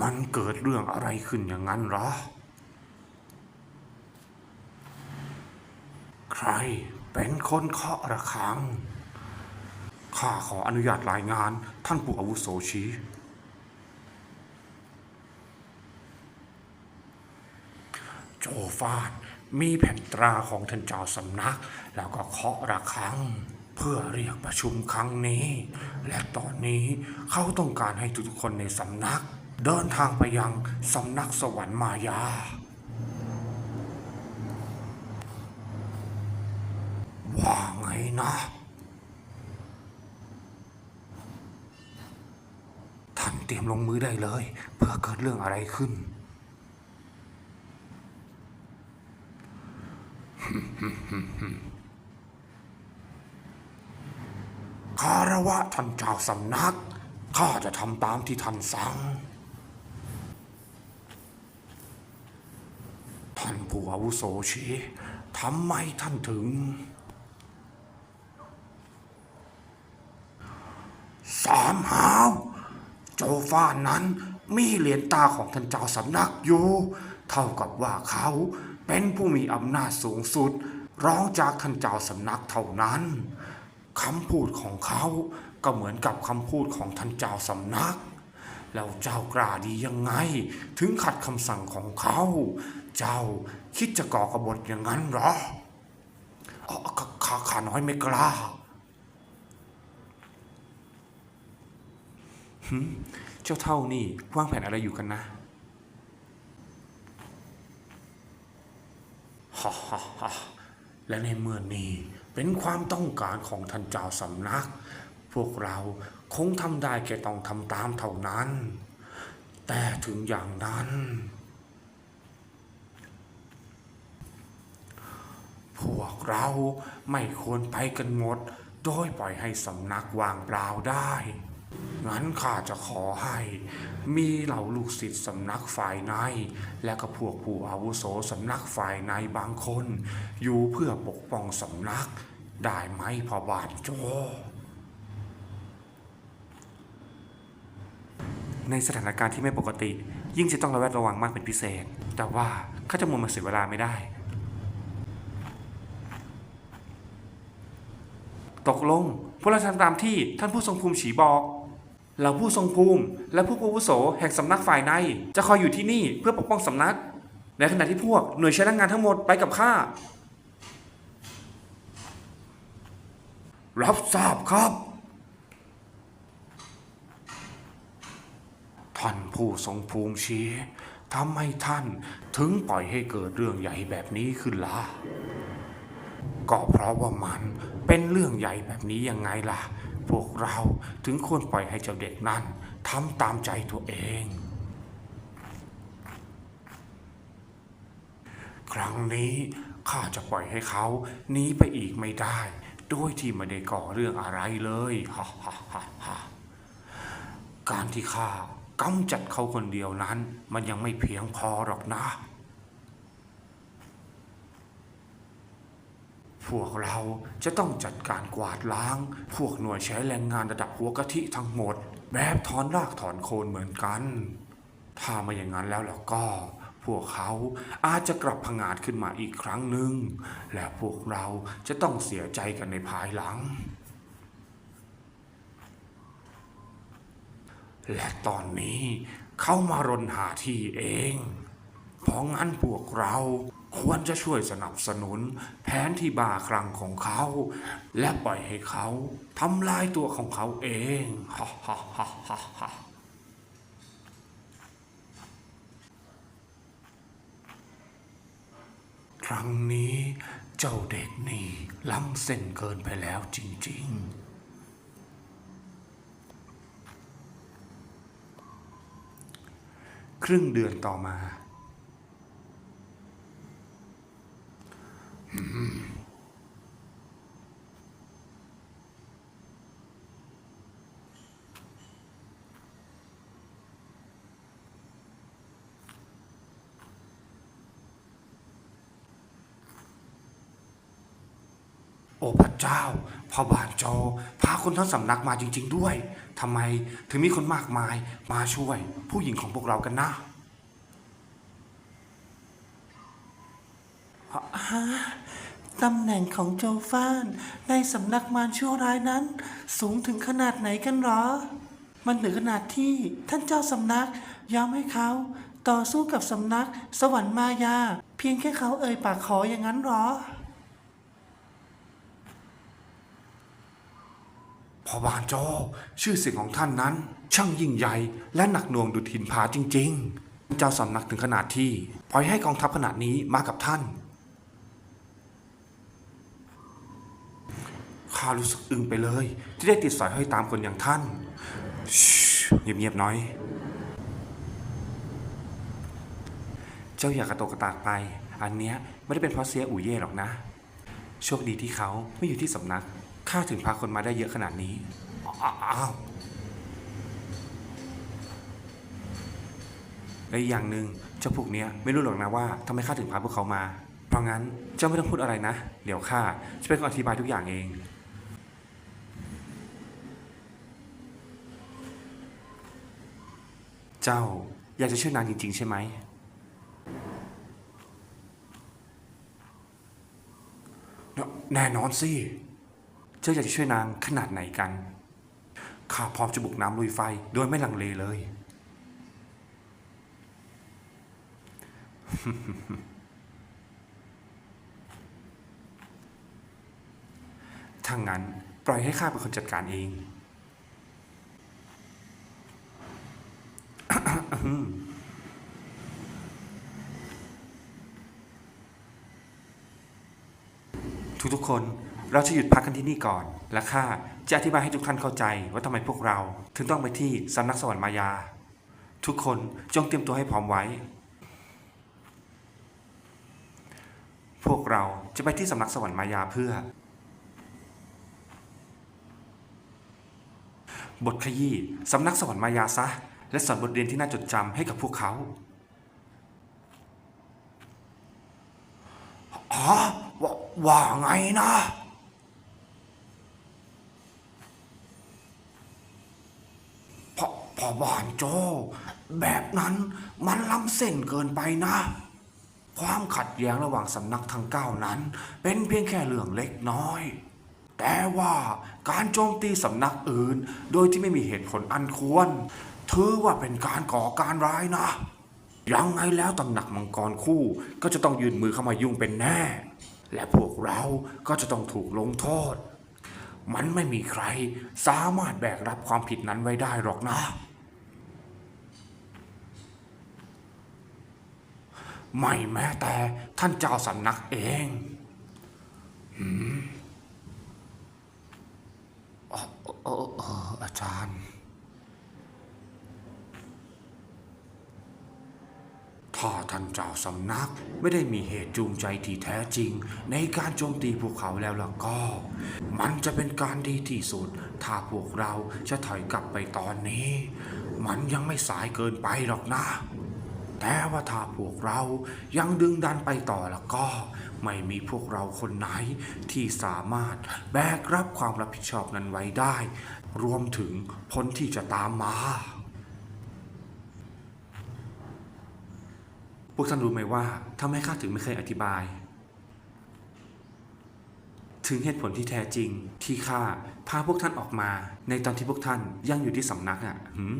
มันเกิดเรื่องอะไรขึ้นอย่างนั้นเหรอ ใครเป็นคนเคาะระฆัง ข้าขออนุญาตรายงานท่านผู้อาวุโสชีโจฟาดมีแผ่นตราของท่านเจ้าสำนัก แล้วก็เคาะระฆัง เพื่อเรียกประชุมครั้งนี้ และตอนนี้เขาต้องการให้ทุกคนในสำนัก เดินทางไปยังสำนักสวรรค์มายา ว่าไงนะท่านเตรียมลงมือได้เลย เพื่อเกิดเรื่องอะไรขึ้น คารวะท่านเจ้าสำนัก ข้าจะทำตามที่ท่านสั่ง ท่านผู้ อาวุโสชีทำไมท่านถึง สามหาวโจฟ้านั้นมีเหรียญตาของท่านเจ้าสำนักอยู่ เท่ากับว่าเขาเป็นผู้มีอำนาจสูงสุดร้องจากท่านเจ้าสำนักเท่านั้นคำพูดของเขาก็เหมือนกับคำพูดของท่านเจ้าสำนัก แล้วเจ้ากล้าดียังไง ถึงขัดคำสั่งของเขา เจ้า คิดจะก่อกบฏอย่างนั้นเหรอขข้าข้าน้อยไม่กล้าเจ้าเท่านี่วางแผนอะไรอยู่กันนะฮ่าฮ่าฮ่าและในเมื่อนี้เป็นความต้องการของท่านเจ้าสำนัก พวกเราคงทำได้แค่ต้องทำตามเท่านั้น แต่ถึงอย่างนั้น พวกเราไม่ควรไปกันหมด โดยปล่อยให้สำนักว่างเปล่าได้ งั้นข้าจะขอให้ มีเหล่าลูกศิษย์สำนักฝ่ายใน และก็พวกผู้อาวุโสสำนักฝ่ายในบางคน อยู่เพื่อปกป้องสำนัก ได้ไหมพ่อบาทโจในสถานการณ์ที่ไม่ปกติ ยิ่งจะต้องระแวดระวังมากเป็นพิเศษ แต่ว่าข้าจะมัวมาเสียเวลาไม่ได้ ตกลง พวกเราทำตามที่ท่านผู้ทรงภูมิฉีบอก เราผู้ทรงภูมิและผู้อาวุโสแห่งสำนักฝ่ายใน จะคอยอยู่ที่นี่เพื่อปกป้องสำนัก ในขณะที่พวกหน่วยใช้แรงงานทั้งหมดไปกับข้า รับทราบครับ ท่านผู้ทรงภูมิชี้ทำให้ท่านถึงปล่อยให้เกิดเรื่องใหญ่แบบนี้ขึ้นล่ะก็เพราะว่ามัน เป็นเรื่องใหญ่แบบนี้ยังไงล่ะ พวกเราถึงควรปล่อยให้เจ้าเด็กนั้นทำตามใจตัวเอง ครั้งนี้ข้าจะปล่อยให้เขาหนีไปอีกไม่ได้โดยที่ไม่ได้ก่อเรื่องอะไรเลยฮ่าฮ่าฮ่าฮ่าการที่ข้ากำจัดเขาคนเดียวนั้น มันยังไม่เพียงพอหรอกนะ พวกเราจะต้องจัดการกวาดล้าง พวกหน่วยใช้แรงงานระดับหัวกะทิทั้งหมด แบบถอนรากถอนโคนเหมือนกัน ถ้าไม่อย่างนั้นแล้วล่ะก็ พวกเขาอาจจะกลับพังงาดขึ้นมาอีกครั้งหนึ่ง และพวกเราจะต้องเสียใจกันในภายหลัง และตอนนี้เขามารนหาที่เอง เพราะงั้นพวกเรา ควรจะช่วยสนับสนุนแผนที่บาครั้งของเขา และปล่อยให้เขาทำลายตัวของเขาเองฮ่าฮ่าฮ่าฮ่าฮ่าครั้งนี้เจ้าเด็กนี่ล้ำเส้นเกินไปแล้วจริง ๆครึ่งเดือนต่อมา โอ้พระเจ้าพ่อบานโจพาคนทั้งสำนักมาจริง ๆ ด้วยทำไมถึงมีคนมากมายมาช่วยผู้หญิงของพวกเรากันนะตำแหน่งของโจฟานในสำนักมารชั่วร้ายนั้น สูงถึงขนาดไหนกันหรอ มันถึงขนาดที่ท่านเจ้าสำนักยอมให้เขาต่อสู้กับสำนักสวรรค์มายา เพียงแค่เขาเอ่ยปากขออย่างนั้นหรอ พ่อบานโจชื่อเสียงของท่านนั้น ช่างยิ่งใหญ่และหนักหน่วงดุจหินผาจริง ๆ เจ้าสำนักถึงขนาดที่ปล่อยให้กองทัพขนาดนี้มากับท่านข้ารู้สึกอึ้งไปเลย ที่ได้ติดสอยห้อยตามคนอย่างท่านเงียบๆน้อย เจ้าอย่ากระโตกกระตากไป อันเนี้ยไม่ได้เป็นเพราะเสียอู่เย่หรอกนะ โชคดีที่เขาไม่อยู่ที่สำนัก ข้าถึงพาคนมาได้เยอะขนาดนี้ อ้าว และอีกอย่างหนึ่งเจ้าพวกเนี้ยไม่รู้หรอกนะว่าทำไมข้าถึงพาพวกเขามา เพราะงั้นเจ้าไม่ต้องพูดอะไรนะ เดี๋ยวข้าจะเป็นคนอธิบายทุกอย่างเอง เจ้าอยากจะช่วยนางจริง ๆ ใช่ไหม แน่นอนสิ เจ้าอยากจะช่วยนางขนาดไหนกัน ข้าพร้อมจะบุกน้ำลุยไฟโดยไม่ลังเลเลย ถ้างั้น ปล่อยให้ข้าเป็นคนจัดการเองทุกๆคน เราจะหยุดพักกันที่นี่ก่อน และข้าจะอธิบายให้ทุกท่านเข้าใจว่าทำไมพวกเรา ถึงต้องไปที่สำนักสวรรค์มายา ทุกคนจงเตรียมตัวให้พร้อมไว้ พวกเราจะไปที่สำนักสวรรค์มายาเพื่อ บทขยี้สำนักสวรรค์มายาซะ และสอนบทเรียนที่น่าจดจำให้กับพวกเขาอ๋อว่าว่าไงนะพ่อพ่อ บานโจ แบบนั้นมันล้ำเส้นเกินไปนะ ความขัดแย้งระหว่างสำนักทั้งเก้านั้น เป็นเพียงแค่เรื่องเล็กน้อย แต่ว่าการโจมตีสำนักอื่น โดยที่ไม่มีเหตุผลอันควร ถือว่าเป็นการก่อการร้ายนะยังไงแล้วตำหนักมังกรคู่ก็จะต้องยืนมือเข้ามายุ่งเป็นแน่ และพวกเราก็จะต้องถูกลงโทษ มันไม่มีใครสามารถแบกรับความผิดนั้นไว้ได้หรอกนะ ไม่แม้แต่ท่านเจ้าสำนักเองหืมเอ่อเอ่อเอ่ออาจารย์ ถ้าท่านเจ้าสำนักไม่ได้มีเหตุจูงใจที่แท้จริง ในการโจมตีพวกเขาแล้วล่ะก็ มันจะเป็นการดีที่สุด ถ้าพวกเราจะถอยกลับไปตอนนี้ มันยังไม่สายเกินไปหรอกนะ แต่ว่าถ้าพวกเรายังดึงดันไปต่อแล้วก็ ไม่มีพวกเราคนไหนที่สามารถแบกรับความรับผิดชอบนั้นไว้ได้ รวมถึงผลที่จะตามมาพวกท่านรู้ไหมว่าทำไมข้าถึงไม่เคยอธิบาย ถึงเหตุผลที่แท้จริงที่ข้าพาพวกท่านออกมา ในตอนที่พวกท่านยังอยู่ที่สำนักอะหืม